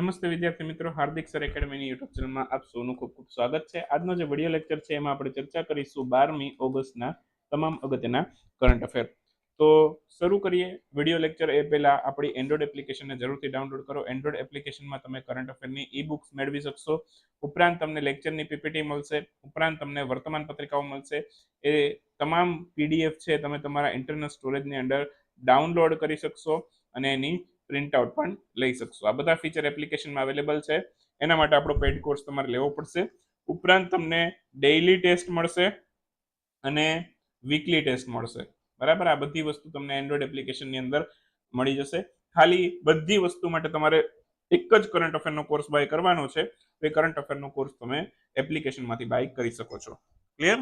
નમસ્તે વિદ્યાર્થી મિત્રો, હાર્દિક સર એકેડમીની યુટ્યુબ ચેનલમાં આપ સૌનું ખૂબ ખૂબ સ્વાગત છે. આજનો જે વીડિયો લેક્ચર છે, એમાં આપણે ચર્ચા કરીશું બારમી ઓગસ્ટના તમામ અગત્યના કરંટ અફેર તો શરૂ કરીએ. વીડિયો લેક્ચર એ પહેલા આપણી એન્ડ્રોઇડ એપ્લિકેશનને જરૂરથી ડાઉનલોડ કરો. એન્ડ્રોઇડ એપ્લિકેશનમાં તમે કરંટ અફેરની ઈ બુક્સ મેળવી શકશો. ઉપરાંત તમને લેક્ચરની પીપીટી મળશે. ઉપરાંત તમને વર્તમાન પત્રિકાઓ મળશે. એ તમામ પીડીએફ છે, તમે તમારા ઇન્ટરનલ સ્ટોરેજની અંદર ડાઉનલોડ કરી શકશો. અને એની પ્રિન્ટઆઉટ પણ લઈ શકશો. આ બધા ફીચર એપ્લિકેશનમાં અવેલેબલ છે. એના માટે આપણો પેડ કોર્સ તમારે લેવો પડશે. ઉપરાંત તમને ડેઇલી ટેસ્ટ મળશે અને વીકલી ટેસ્ટ મળશે. બરાબર? આ બધી વસ્તુ તમને એન્ડ્રોઈડ એપ્લિકેશનની અંદર મળી જશે. ખાલી બધી વસ્તુ માટે તમારે એક જ કરંટ અફેરનો કોર્સ બાય કરવાનો છે. એ કરંટ અફેરનો કોર્સ તમે એપ્લિકેશનમાંથી બાય કરી શકો છો. ક્લિયર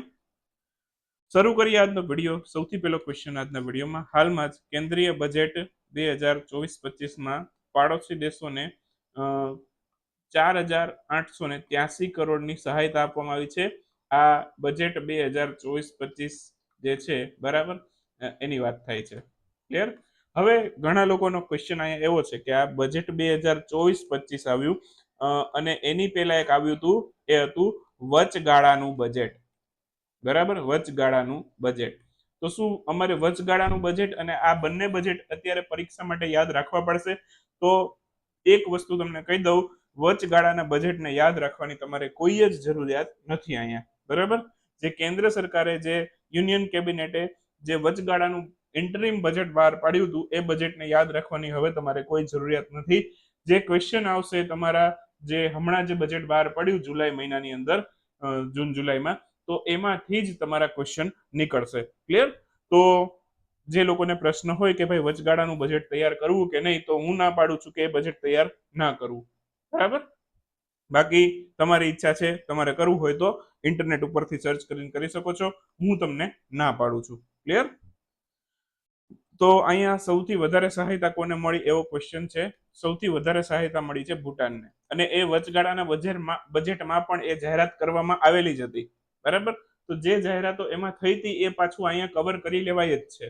શરૂ કરીએ આજનો વીડિયો. સૌથી પહેલો ક્વેશ્ચન આજના વિડીયોમાં. હાલમાં જ કેન્દ્રીય બજેટ બે હજાર ચોવીસ પચીસમાં પાડોશી દેશોને ચાર હજાર આઠસો ને ત્યાસી કરોડની સહાયતા આપવામાં આવી છે. આ બજેટ બે હજાર ચોવીસ પચીસ જે છે, બરાબર? એની વાત થાય છે. ક્લિયર હવે ઘણા લોકોનો ક્વેશ્ચન અહીંયા એવો છે કે આ બજેટ બે હજાર ચોવીસ પચીસ આવ્યું અને એની પહેલા એક આવ્યું હતું, એ હતું વચગાળાનું બજેટ બરાબર? વચગાળાનું બજેટ તો શું અમારે વચગાળાનું બજેટ અને આ બંને બજેટ અત્યારે પરીક્ષા માટે યાદ રાખવા પડશે? તો એક વસ્તુ તમને કહી દઉં, વચગાળાના બજેટને યાદ રાખવાની તમારે કોઈ જ જરૂરિયાત નથી અહીંયા. બરાબર? જે કેન્દ્ર સરકારે જે યુનિયન કેબિનેટે જે વચગાળાનું ઇન્ટરિમ બજેટ બહાર પાડ્યું હતું, એ બજેટને યાદ રાખવાની હવે તમારે કોઈ જરૂરિયાત નથી. જે ક્વેશ્ચન આવશે તમારા જે હમણાં જે બજેટ બહાર પડ્યું જુલાઈ મહિનાની અંદર જૂન જુલાઈમાં તો એમાંથી જ તમારા ક્વેશ્ચન નીકળશે. ક્લિયર તો જે લોકોને પ્રશ્ન હોય કે ભાઈ વચગાળાનું બજેટ તૈયાર કરવું કે નહીં, તો હું ના પાડું છું કે એ બજેટ તૈયાર ના કરવું. બરાબર? બાકી તમારી ઈચ્છા છે, તમારે કરવું હોય તો ઇન્ટરનેટ ઉપરથી સર્ચ કરીને કરી શકો છો. હું તમને ના પાડું છું. ક્લિયર તો અહીંયા સૌથી વધારે સહાયતા કોને મળી એવો ક્વેશ્ચન છે? સૌથી વધારે સહાયતા મળી છે ભૂટાનને. અને એ વચગાળાના બજેટમાં બજેટમાં પણ એ જાહેરાત કરવામાં આવેલી જ હતી. બરાબર? તો જે જાહેરાતો એમાં થઈ હતી એ પાછું અહીંયા કવર કરી લેવાય જ છે.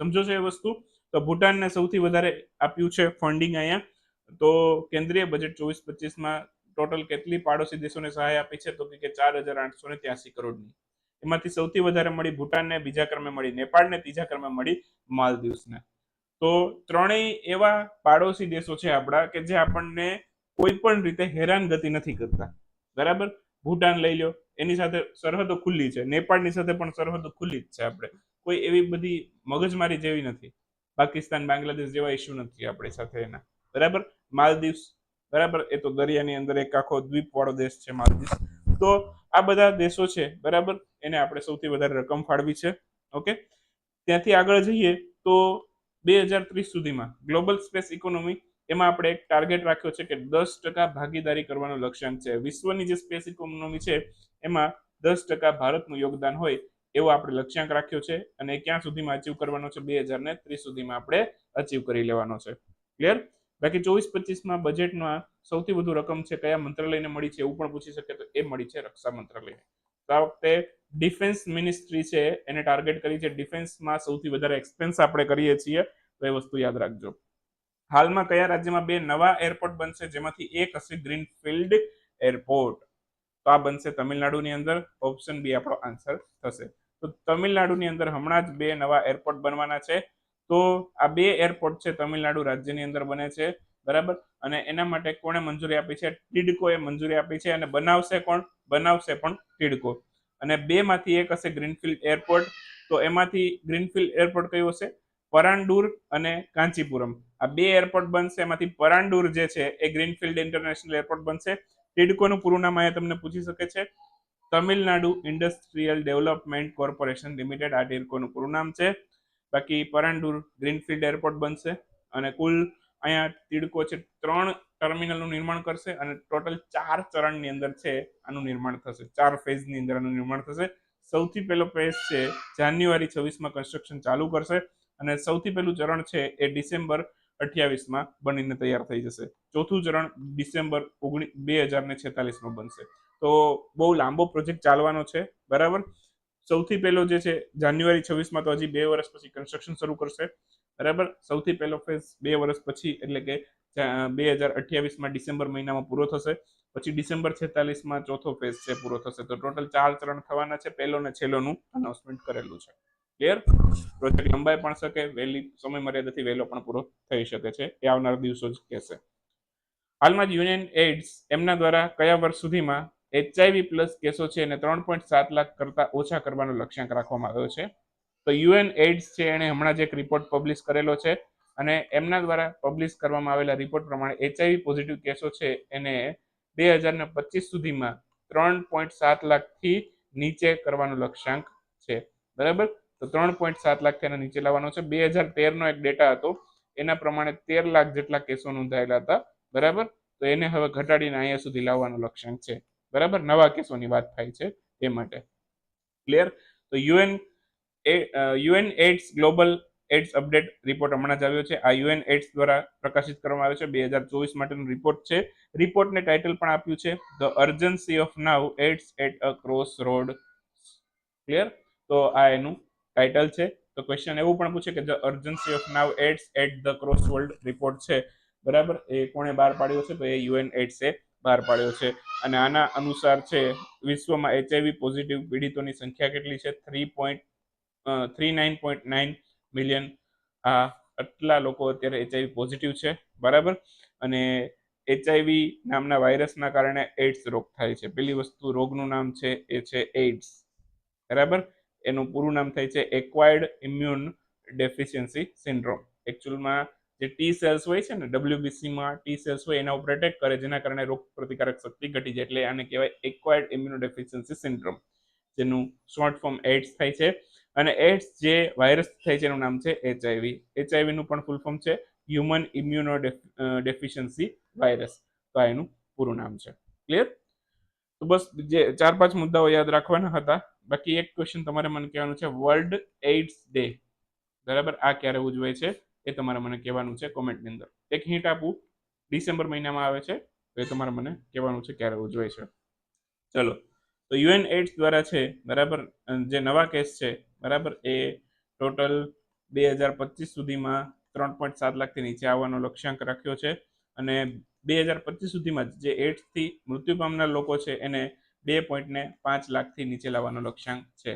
સમજો છો એ વસ્તુ? તો ભૂટાનને સૌથી વધારે આપ્યું છે ફંડિંગ અહીંયા. તો કેન્દ્રીય બજેટ ચોવીસ પચીસમાં ટોટલ કેટલી પાડોશી દેશોને સહાય આપી છે? તો કે ચાર હજાર આઠસો ને ત્યાસી કરોડની. એમાંથી સૌથી વધારે મળી ભૂટાનને, બીજા ક્રમે મળી નેપાળને, ત્રીજા ક્રમે મળી માલદીવ્સને. તો ત્રણેય એવા પાડોશી દેશો છે આપણા કે જે આપણને કોઈ પણ રીતે હેરાનગતિ નથી કરતા. બરાબર? ભૂટાન લઈ લો એની સાથે સરહદો ખુલ્લી છે. નેપાળની સાથે પણ સરહદો ખુલ્લી જ છે આપણે. કોઈ એવી બધી મગજમારી જેવી નથી. પાકિસ્તાન, બાંગ્લાદેશ જેવા ઇસ્યુ નથી આપણી સાથે એના. બરાબર? માલદીવ્સ, બરાબર? એ તો દરિયાની અંદર એક આખો દ્વીપ વાળો દેશ છે માલદીવ્સ. તો આ બધા દેશો છે, બરાબર? એને આપણે સૌથી વધારે રકમ ફાળવી છે. ઓકે? ત્યાંથી આગળ જઈએ તો બે હજાર ત્રીસ સુધીમાં ગ્લોબલ સ્પેસ ઇકોનોમી એમાં આપણે એક ટાર્ગેટ રાખ્યો છે કે દસ ટકા ભાગીદારી કરવાનો લક્ષ્યાંક છે. વિશ્વની જે સ્પેસ ઇકોનોમી છે, એમાં દસ ટકા ભારતનું યોગદાન હોય એવો આપણે લક્ષ્યાંક રાખ્યો છે અને ક્યાં સુધીમાં અચીવ કરવાનો છે? બે હજાર ને ત્રીસ સુધીમાં આપણે અચીવ કરી લેવાનો છે. ક્લિયર બાકી ચોવીસ પચીસમાં બજેટમાં સૌથી વધુ રકમ છે કયા મંત્રાલયને મળી છે એવું પણ પૂછી શકે તો એ મળી છે રક્ષા મંત્રાલયને. તો આ વખતે ડિફેન્સ મિનિસ્ટ્રી છે, એને ટાર્ગેટ કરી છે. ડિફેન્સમાં સૌથી વધારે એક્સપેન્સ આપણે કરીએ છીએ, તો એ વસ્તુ યાદ રાખજો. હાલમાં કયા રાજ્યમાં બે નવા એરપોર્ટ બનશે? જેમાંથી એક હશે ગ્રીનફિલ્ડ એરપોર્ટ. તો આ બનશે તમિલનાડુની અંદર. ઓપ્શન બી આપણો આન્સર થશે. તો તમિલનાડુની અંદર હમણાં જ બે નવા એરપોર્ટ બનવાના છે. તો આ બે એરપોર્ટ છે તમિલનાડુ રાજ્યની અંદર બને છે. બરાબર? અને એના માટે કોણે મંજૂરી આપી છે? ટીડકોએ મંજૂરી આપી છે. અને બનાવશે કોણ? બનાવશે પણ ટીડકો. અને બે માંથી એક હશે ગ્રીનફિલ્ડ એરપોર્ટ. તો એમાંથી ગ્રીનફિલ્ડ એરપોર્ટ કયું હશે? પરાંડુર અને કાંચીપુરમ. આ બે એરપોર્ટ બનશે, એમાંથી પરાંડુર જે છે, એ ગ્રીનફિલ્ડ ઇન્ટરનેશનલ એરપોર્ટ બનશે. ટિડકોનું પૂરું નામ અહીંયા તમને પૂછી શકે છે. Tamil Nadu industrial development corporation limited આ ટિડકોનું પૂરું નામ છે. બાકી પરાંડુર ગ્રીનફિલ્ડ એરપોર્ટ બનશે અને કુલ અહીંયા તિડકો છે, ત્રણ ટર્મિનલનું નિર્માણ કરશે અને ટોટલ ચાર ચરણની અંદર છે, આનું નિર્માણ થશે. ચાર ફેઝની અંદર આનું નિર્માણ થશે. સૌથી પહેલો ફેઝ છે, જાન્યુઆરી છવ્વીસમાં કન્સ્ટ્રક્શન ચાલુ કરશે. અને સૌથી પહેલું ચરણ છે એ ડિસેમ્બર અઠ્યાવીસમાં બનીને તૈયાર થઈ જશે. ચોથું ચરણ ડિસેમ્બર ઓગણી, બે હજાર ને છેતાલીસમાં બનશે. તો બહુ લાંબો પ્રોજેક્ટ ચાલવાનો છે, બરાબર? સૌથી પહેલો જે છે, જાન્યુઆરી છવ્વીસમાં તો હજી બે વર્ષ પછી કન્સ્ટ્રક્શન શરૂ કરશે, બરાબર? સૌથી પહેલો ફેઝ બે વર્ષ પછી, એટલે કે બે હજાર અઠ્યાવીસમાં ડિસેમ્બર મહિનામાં પૂરો થશે. પછી ડિસેમ્બર છેતાલીસમાં ચોથો ફેઝ છે, પૂરો થશે. તો ટોટલ ચાર ચરણ થવાના છે, પહેલો ને છેલ્લોનું અનાઉન્સમેન્ટ કરેલું છે. ક્લિયર પ્રોજેક્ટ લંબાઈ પણ શકે, વહેલી સમય મર્યાદાથી વહેલો પણ પૂરો થઈ શકે છે. એ આવનારા દિવસો જ કહેશે. હાલમાં જ યુનિયન એઇડ્સ એમના દ્વારા કયા વર્ષ સુધીમાં એચઆઈવી પ્લસ કેસો છે એને ત્રણ પોઈન્ટ સાત લાખ કરતાં ઓછા કરવાનો લક્ષ્યાંક રાખવામાં આવ્યો છે? તો યુએન એઇડ્સ છે એણે હમણાં જ એક રિપોર્ટ પબ્લિશ કરેલો છે અને એમના દ્વારા પબ્લિશ કરવામાં આવેલા રિપોર્ટ પ્રમાણે એચઆઈવી પોઝિટિવ કેસો છે એને બે હજાર ને પચીસ સુધીમાં ત્રણ પોઈન્ટ સાત લાખથી નીચે કરવાનો લક્ષ્યાંક છે. બરાબર? તો ત્રણ પોઈન્ટ સાત લાખ એના નીચે લાવવાનો છે. બે હજાર તેરનો એક ડેટા હતો. એના પ્રમાણે તેર લાખ જેટલા કેસો નોંધાયેલા હતા. બરાબર? તો એને હવે ઘટાડીને અહીંયા સુધી લાવવાનો લક્ષ્યાંક છે. બરાબર? નવા કેસોની વાત થાય છે એ માટે. ક્લિયર તો યુએન એ UN AIDS global AIDS update report હમણાં જ આવ્યો છે. આ યુએન એડ્સ દ્વારા પ્રકાશિત કરવામાં આવ્યો છે. બે હજાર ચોવીસ માટેનો રિપોર્ટ છે. રિપોર્ટને ટાઇટલ પણ આપ્યું છે. The urgency of now AIDS at a cross road. Clear તો આ એનું ટાઇટલ છે. તો ક્વેશ્ચન એવું પણ પૂછે કે the urgency of now AIDS at the cross world report છે. બરાબર? એ કોણે બહાર પાડ્યો છે? તો એ યુએન એડ્સે બહાર પાડ્યો છે. અને આના અનુસાર છે, વિશ્વમાં એચઆઈવી પોઝિટિવ પીડિતોની સંખ્યા કેટલી છે? Three point three nine point nine million આ આટલા લોકો અત્યારે એચઆઈવી પોઝિટિવ છે. બરાબર? અને એચઆઈવી નામના વાયરસના કારણે એડ્સ રોગ થાય છે. પેલી વસ્તુ રોગનું નામ છે, એ છે એઇડ્સ બરાબર? એનું પૂરું નામ થાય છે એક્વાયર્ડ ઇમ્યુન ડેફિશિયન્સી સિન્ડ્રોમ એકચ્યુઅલમાં જે ટી સેલ્સ હોય છે ને ડબ્લ્યુબીસીમાં ટી સેલ્સ હોય, એના ઉપર એટેક કરે, જેના કારણે રોગ પ્રતિકારક શક્તિ ઘટી જાય. એટલે આને કહેવાય એક્વાયર્ડ ઇમ્યુનોડેફિશિયન્સી સિન્ડ્રોમ જેનું શોર્ટ ફોર્મ એડ્સ થાય છે. અને એડ્સ જે વાયરસ થાય છે, એનું નામ છે એચઆઈવી એચઆઈવીનું પણ ફૂલ ફોર્મ છે હ્યુમન ઇમ્યુનો ડેફિશિયન્સી વાયરસ તો આ એનું પૂરું નામ છે. ક્લિયર તો બસ જે ચાર પાંચ મુદ્દાઓ યાદ રાખવાના હતા. બાકી એક ક્વેશ્ચન તમારે મને કહેવાનું છે વર્લ્ડ એઇડ્સ ડે બરાબર? આ ક્યારે ઉજવાય છે એ તમારે મને કહેવાનું છે કોમેન્ટની અંદર. એક હિન્ટ આપું, ડિસેમ્બર મહિનામાં આવે છે તો એ તમારે મને કહેવાનું છે ક્યારે ઉજવાય છે. ચલો, તો યુએન એડ્સ દ્વારા છે, બરાબર? જે નવા કેસ છે, બરાબર? એ ટોટલ બે હજાર પચીસ સુધીમાં ત્રણ પોઈન્ટ સાત લાખથી નીચે આવવાનો લક્ષ્યાંક રાખ્યો છે. અને બે હજાર પચીસ સુધીમાં જે એડ્સથી મૃત્યુ પામનાર લોકો છે એને બે પોઈન્ટને પાંચ લાખથી નીચે લાવવાનો લક્ષ્યાંક છે.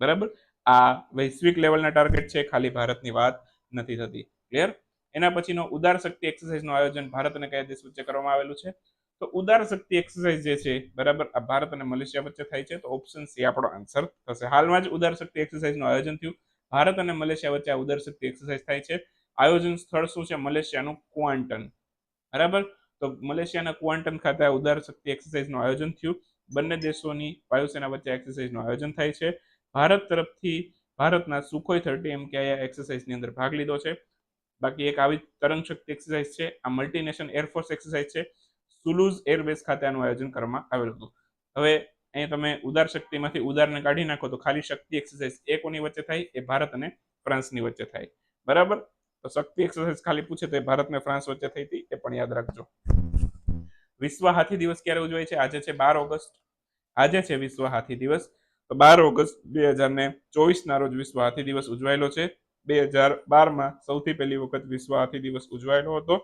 બરાબર? આ વૈશ્વિક લેવલના ટાર્ગેટ છે, ખાલી ભારતની વાત નથી થતી. ક્લિયર એના પછીનો ઉદાર શક્તિ એક્સરસાઇઝનું આયોજન ભારત અને કયા દેશ વચ્ચે કરવામાં આવેલું છે? તો ઉદાર શક્તિ એક્સરસાઇઝ જે છે, બરાબર, આ ભારત અને મલેશિયા વચ્ચે થાય છે. તો ઓપ્શન સી આપણો આન્સર થશે. હાલમાં જ ઉદાર શક્તિ એક્સરસાઇઝનું આયોજન થયું. ભારત અને મલેશિયા વચ્ચે આ ઉદાર શક્તિ એક્સરસાઇઝ થાય છે. આયોજન સ્થળ શું છે? મલેશિયાનું ક્વાન્ટન. બરાબર? તો મલેશિયાના ક્વાન્ટન ખાતે આ ઉદાર શક્તિ એક્સરસાઇઝનું આયોજન થયું. બંને દેશોની વાયુસેના વચ્ચે એક્સરસાઇઝનું આયોજન થાય છે. ભારત તરફથી ભારતના સુખોઈ થર્ટી એમ કે આ એક્સરસાઇઝની અંદર ભાગ લીધો છે. બાકી એક આવી તરંગ શક્તિ એક્સરસાઇઝ છે. આ મલ્ટીનેશનલ એરફોર્સ એક્સરસાઇઝ છે. સુલુઝ એરબેઝ ખાતે આનું આયોજન કરવામાં આવેલું હતું. હવે અહીં તમે ઉદાર શક્તિમાંથી ઉદારને કાઢી નાખો તો ખાલી શક્તિ એક્સરસાઇઝ એ કોની વચ્ચે થાય, એ ભારત અને ફ્રાન્સની વચ્ચે થાય. બરાબર? તો શક્તિ એક્સરસાઇઝ ખાલી પૂછે તો એ ભારત અને ફ્રાન્સ વચ્ચે થઈ હતી, એ પણ યાદ રાખજો. વિશ્વ હાથી દિવસ ક્યારે ઉજવાય છે? આજે છે બાર ઓગસ્ટ. આજે છે વિશ્વ હાથી દિવસ. તો બાર ઓગસ્ટ બે હજાર ને ચોવીસના રોજ વિશ્વ હાથી દિવસ ઉજવાયેલો છે. બે હજાર બારમાં સૌથી પહેલી વખત વિશ્વ હાથી દિવસ ઉજવાયેલો હતો.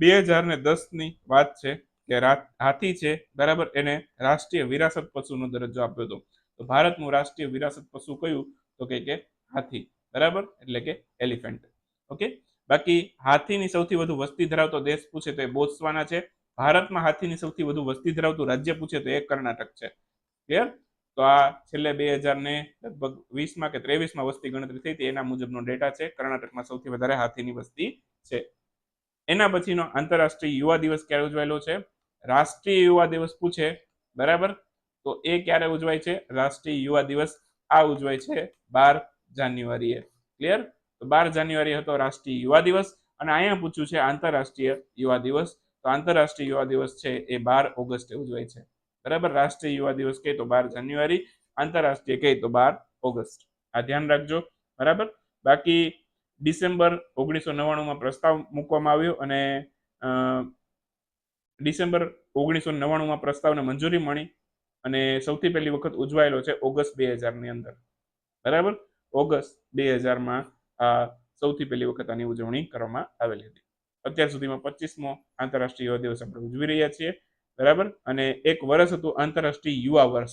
બે હજાર ને દસની વાત છે કે હાથી છે, બરાબર, એને રાષ્ટ્રીય વિરાસત પશુનો દરજ્જો આપ્યો હતો. તો ભારતનું રાષ્ટ્રીય વિરાસત પશુ કયું? તો કે કે હાથી, બરાબર? એટલે કે એલિફન્ટ. ઓકે? બાકી હાથીની સૌથી વધુ વસ્તી ધરાવતો દેશ પૂછે તો એ બોત્સવાના છે. ભારતમાં હાથીની સૌથી વધુ વસ્તી ધરાવતું રાજ્ય પૂછે તો એ કર્ણાટક છે. ક્લિયર તો આ છેલ્લે બે હજાર ને લગભગ વીસમાં કે ત્રેવીસમાં વસ્તી ગણતરી થઈ હતી. એના મુજબનો ડેટા છે. કર્ણાટકમાં સૌથી વધારે હાથીની વસ્તી છે. એના પછીનો આંતરરાષ્ટ્રીય યુવા દિવસ ક્યારે ઉજવાયેલો છે? રાષ્ટ્રીય યુવા દિવસ પૂછે. બરાબર? તો એ ક્યારે ઉજવાય છે? રાષ્ટ્રીય યુવા દિવસ આ ઉજવાય છે બાર જાન્યુઆરીએ. ક્લિયર તો બાર જાન્યુઆરી હતો રાષ્ટ્રીય યુવા દિવસ. અને અહીંયા પૂછ્યું છે આંતરરાષ્ટ્રીય યુવા દિવસ. તો આંતરરાષ્ટ્રીય યુવા દિવસ છે એ બાર ઓગસ્ટે ઉજવાય છે. બરાબર? રાષ્ટ્રીય યુવા દિવસ કહે તો બાર જાન્યુઆરી, આંતરરાષ્ટ્રીય કહે તો બાર ઓગસ્ટ. આ ધ્યાન રાખજો. બરાબર? બાકી ડિસેમ્બર ઓગણીસો નવ્વાણુંમાં પ્રસ્તાવ મૂકવામાં આવ્યો અને ડિસેમ્બર ઓગણીસો નવ્વાણુંમાં પ્રસ્તાવને મંજૂરી મળી અને સૌથી પહેલી વખત ઉજવાયેલો છે ઓગસ્ટ બે હજારની અંદર. બરાબર? ઓગસ્ટ બે હજારમાં આ સૌથી પહેલી વખત આની ઉજવણી કરવામાં આવેલી હતી. અત્યાર સુધીમાં પચીસમો આંતરરાષ્ટ્રીય યુવા દિવસ આપણે ઉજવી રહ્યા છીએ. બરાબર? અને એક વર્ષ હતું આંતરરાષ્ટ્રીય યુવા વર્ષ.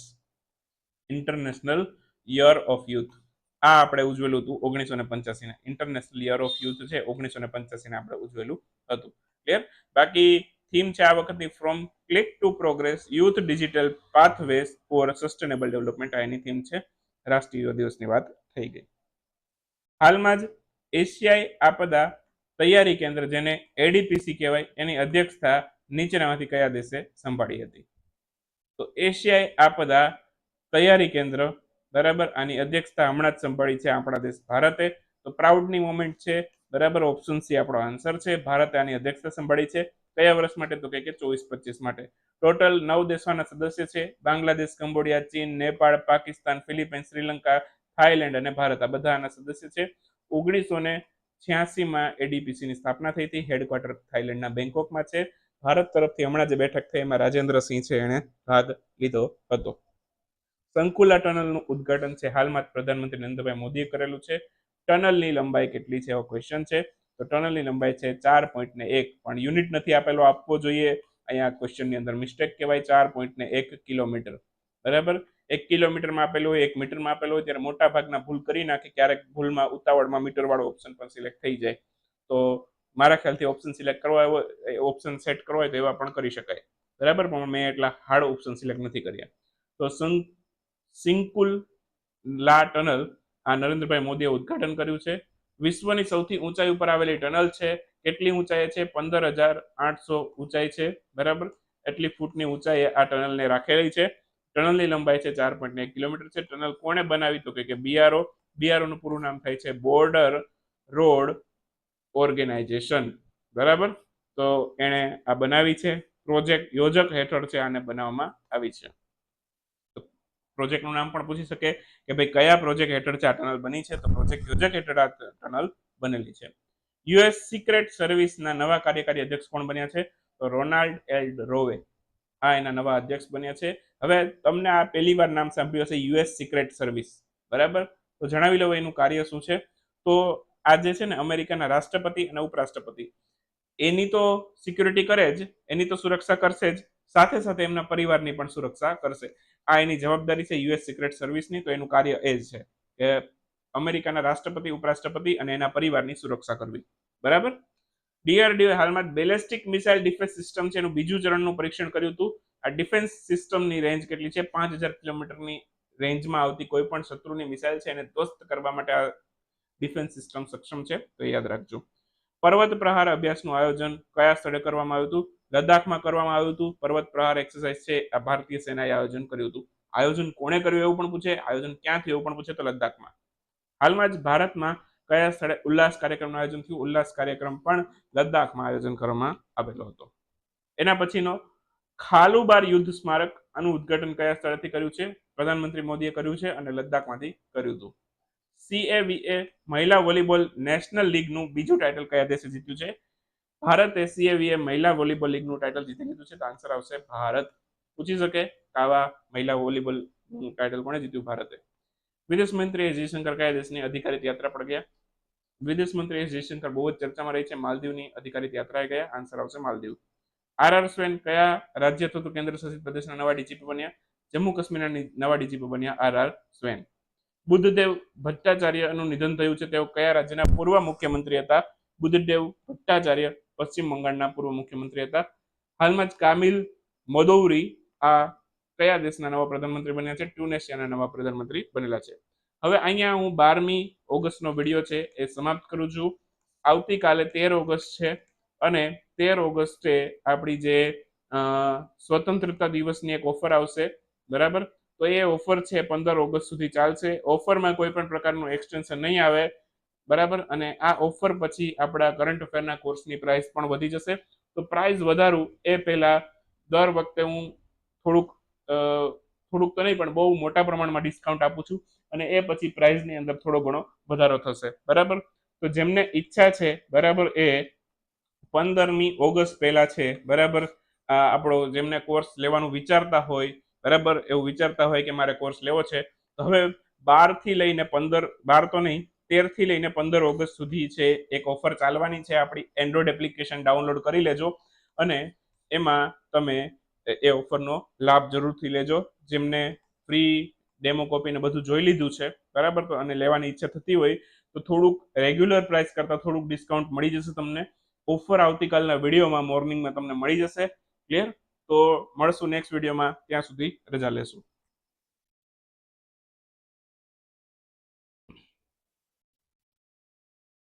ઇન્ટરનેશનલ યર ઓફ યુથ આ આપણે ઉજવેલું હતું ઓગણીસો ને પંચ્યાસી ઇન્ટરનેશનલ યર ઓફ યુથ છે, ઓગણીસો ને પંચ્યાસી આપણે ઉજવેલું હતું. ક્લિયર બાકી થીમ છે આ વખતની from click to progress youth digital pathways for sustainable development આ એની થીમ છે. રાષ્ટ્રીય દિવસની વાત થઈ ગઈ. હાલમાં જ એશિયાઈ આપદા તૈયારી કેન્દ્ર જેને એડીપીસી કહેવાય, એની અધ્યક્ષતા નીચેનામાંથી કયા દેશે સંભાળી હતી? તો એશિયાઈ આપદા તૈયારી કેન્દ્ર, બરાબર, આની અધ્યક્ષતા હમણાં જ સંભાળી છે આપણા દેશ ભારતે. તો પ્રાઉડની મોમેન્ટ છે, બરાબર ઓપ્શન સી આપણો આન્સર છે. ભારતે આની અધ્યક્ષતા સંભાળી છે. કયા વર્ષ માટે? તો કે ચોવીસ પચીસ માટે. ટોટલ નવ દેશોના સદસ્ય છે. બાંગ્લાદેશ, કંબોડિયા, ચીન, નેપાળ, પાકિસ્તાન ફિલિપાઇન્સ શ્રીલંકા થાઈલેન્ડ અને ભારત આ બધા આના સદસ્ય છે. ઓગણીસો ને છ્યાસીમાં એડીપીસી ની સ્થાપના થઈ હતી. હેડક્વાર્ટર થાઈલેન્ડના બેંકોકમાં છે. ભારત તરફથી હમણાં જે બેઠક થઈ એમાં રાજેન્દ્રસિંહ છે એણે ભાગ લીધો હતો. સંકુલા ટનલનું ઉદ્ઘાટન છે. હાલમાં જ પ્રધાનમંત્રી નરેન્દ્રભાઈ મોદીએ કરેલું છે. ટનલની લંબાઈ કેટલી છે એવો ક્વેશ્ચન છે. તો ટનલની લંબાઈ છે ચાર પોઈન્ટ ને એક. પણ યુનિટ નથી આપેલો આપવો જોઈએ. અહીંયા ક્વેશ્ચનની અંદર મિસ્ટેક કહેવાય. ચાર પોઈન્ટ ને એક કિલોમીટર. બરાબર? એક કિલોમીટરમાં આપેલું હોય, એક મીટરમાં આપેલું હોય, ત્યારે મોટા ભાગના ભૂલ કરી નાખે, ક્યારેક ભૂલમાં ઉતાવળમાં મીટર વાળો ઓપ્શન પણ સિલેક્ટ થઈ જાય. તો મારા ખ્યાલથી ઓપ્શન સિલેક્ટ કરવા હોય ઓપ્શન સેટ કરવા હોય તો એવા પણ કરી શકાય. બરાબર? પણ મેં એટલા હાર્ડ ઓપ્શન સિલેક્ટ નથી કર્યા. તો સિંકુલ લા ટનલ, આ નરેન્દ્રભાઈ મોદીએ ઉદ્ઘાટન કર્યું છે. વિશ્વની સૌથી ઊંચાઈ ઉપર આવેલી ટનલ છે. કેટલી ઊંચાઈ છે? પંદર હજાર આઠસો ઊંચાઈ છે. બરાબર? એટલી ફૂટની ઊંચાઈ આ ટનલને રાખેલી છે. ટનલની લંબાઈ છે ચાર પોઈન્ટ એક કિલોમીટર છે. ટનલ કોણે બનાવી તો કે બીઆરઓ બીઆરઓ નું પૂરું નામ થાય છે બોર્ડર રોડ ઓર્ગેનાઇઝેશન. બરાબર? તો એણે આ બનાવી છે. પ્રોજેક્ટ યોજક હેઠળ છે આને બનાવવામાં આવી છે. પ્રોજેક્ટનું નામ પણ પૂછી શકે કે ભાઈ કયા પ્રોજેક્ટ હેઠળ છે આ ટનલ બની છે? તો પ્રોજેક્ટ યોજક હેઠળ આ ટનલ બનેલી છે. યુએસ સિક્રેટ સર્વિસના નવા કાર્યકારી અધ્યક્ષ કોણ બન્યા છે? તો રોનાલ્ડ એલ રોવે આ એના નવા અધ્યક્ષ બન્યા છે. હવે તમને આ પહેલી વાર નામ સાંભળ્યું હશે યુએસ સિક્રેટ સર્વિસ. બરાબર? તો જણાવી લઉં એનું કાર્ય શું છે? તો આ છે ને અમેરિકાના રાષ્ટ્રપતિ અને ઉપરાષ્ટ્રપતિ. એની તો સિક્યુરિટી કરે જ, એની તો સુરક્ષા કરશે જ. સાથે સાથે એમના પરિવારની પણ સુરક્ષા કરશે. આ એની જવાબદારી છે યુએસ સિક્રેટ સર્વિસની, તો એનું કાર્ય એ જ છે કે અમેરિકાના રાષ્ટ્રપતિ, ઉપરાષ્ટ્રપતિ અને એના પરિવારની સુરક્ષા કરવી. બરાબર? ડીઆરડીઓ હાલમાં બેલેસ્ટિક મિસાઇલ ડિફેન્સ સિસ્ટમ છે, એનું બીજું ચરણનું પરીક્ષણ કર્યું હતું. આ ડિફેન્સ સિસ્ટમની રેન્જ કેટલી છે? પાંચ હજાર કિલોમીટરની રેન્જમાં આવતી કોઈ પણ શત્રુની મિસાઇલ છે, એને ધ્વસ્ત કરવા માટે આ ડિફેન્સ સિસ્ટમ સક્ષમ છે. તો યાદ રાખજો. પર્વત પ્રહાર અભ્યાસનું આયોજન કયા સ્થળે કરવામાં આવ્યું હતું? લદ્દાખમાં કરવામાં આવ્યું હતું. પર્વત પ્રહાર એક્સરસાઇઝ છે, આ ભારતીય સેનાએ આયોજન કર્યું હતું. આયોજન કોણે કર્યું એવું પણ પૂછે? આયોજન ક્યાં થયું એવું પણ પૂછે? તો લદ્દાખમાં. હાલમાં જ ભારતમાં કયા સ્થળે ઉલ્લાસ કાર્યક્રમનું આયોજન થયું? ઉલ્લાસ કાર્યક્રમ પણ લદ્દાખમાં આયોજન કરવામાં આવેલો હતો. એના પછીનો ખાલુબાર યુદ્ધ સ્મારક આનું ઉદ્ઘાટન કયા સ્થળેથી કર્યું છે? પ્રધાનમંત્રી મોદીએ કર્યું છે અને લદ્દાખમાંથી કર્યું હતું. સીએવીએ મહિલા વોલીબોલ નેશનલ લીગનું બીજું ટાઇટલ કયા દેશે જીત્યું છે? ભારતે સીએવીએ મહિલા વોલીબોલ લીગનું ટાઇટલ જીતી લીધું છે. તો આન્સર આવશે ભારત. પૂછી શકે કાવા મહિલા વોલીબોલ ટાઇટલ કોણે જીત્યું ભારતે? વિદેશ મંત્રી જયશંકર કયા દેશની અધિકારિત યાત્રા પર ગયા? વિદેશ મંત્રી એસ જયશંકર બહુ જ ચર્ચામાં રહી છે. માલદીવની અધિકારિત યાત્રાએ ગયા. આન્સર આવશે માલદીવ. આર આર સ્વેન કયા રાજ્ય તો કેન્દ્ર શાસિત પ્રદેશના નવા ડીજીપી બન્યા? જમ્મુ કાશ્મીરના નવા ડીજીપી બન્યા આર આર સ્વેન. બુદ્ધદેવ ભટ્ટાચાર્યનું નિધન થયું છે. તેઓ કયા રાજ્યના પૂર્વ મુખ્યમંત્રી હતા? બુદ્ધદેવ ભટ્ટાચાર્ય પશ્ચિમ બંગાળના પૂર્વ મુખ્યમંત્રી હતા. હાલમાં જ કામિલ મોદૌરી આ કયા દેશના નવા પ્રધાનમંત્રી બન્યા છે? ટ્યુનેશિયાના નવા પ્રધાનમંત્રી બનેલા છે. હવે અહીંયા હું બારમી ઓગસ્ટનો વીડિયો છે એ સમાપ્ત કરું છું. આવતીકાલે તેર ઓગસ્ટ છે અને તેર ઓગસ્ટે આપણી જે સ્વતંત્રતા દિવસની એક ઓફર આવશે. બરાબર? તો એ ઓફર છે પંદર ઓગસ્ટ સુધી ચાલશે. ઓફરમાં કોઈ પણ પ્રકારનું એક્સટેન્શન નહીં આવે. બરાબર? અને આ ઓફર પછી આપણા કરંટ અફેરના કોર્સની પ્રાઇસ પણ વધી જશે. તો પ્રાઇસ વધારું એ પહેલા દર વખતે હું થોડુંક થોડુંક તો નહીં પણ બહુ મોટા પ્રમાણમાં ડિસ્કાઉન્ટ આપું છું. અને એ પછી પ્રાઇઝની અંદર થોડો ઘણો વધારો થશે. બરાબર? તો જેમને ઈચ્છા છે, બરાબર, એ પંદરમી ઓગસ્ટ પહેલા છે, બરાબર? આપણો જેમને કોર્સ લેવાનું વિચારતા હોય, બરાબર? એવું વિચારતા હોય કે મારે કોર્સ લેવો છે. તો હવે બારથી લઈને પંદર, બાર તો નહીં તેરથી લઈને પંદર ઓગસ્ટ સુધી છે, એક ઓફર ચાલવાની છે, આપણી એન્ડ્રોઈડ એપ્લિકેશન ડાઉનલોડ કરી લેજો અને એમાં તમે એ ઓફરનો લાભ જરૂરથી લેજો. જેમને ફ્રી ડેમો કોપી ને બધું જોઈ લીધું છે, બરાબર? તો અને લેવાની ઈચ્છા થતી હોય તો થોડુંક રેગ્યુલર પ્રાઇસ કરતાં થોડુંક ડિસ્કાઉન્ટ મળી જશે તમને. ઓફર આવતીકાલના વિડીયોમાં મોર્નિંગમાં તમને મળી જશે ક્લિયર તો મળશું નેક્સ્ટ વિડીયોમાં, ત્યાં સુધી રજા લેશું.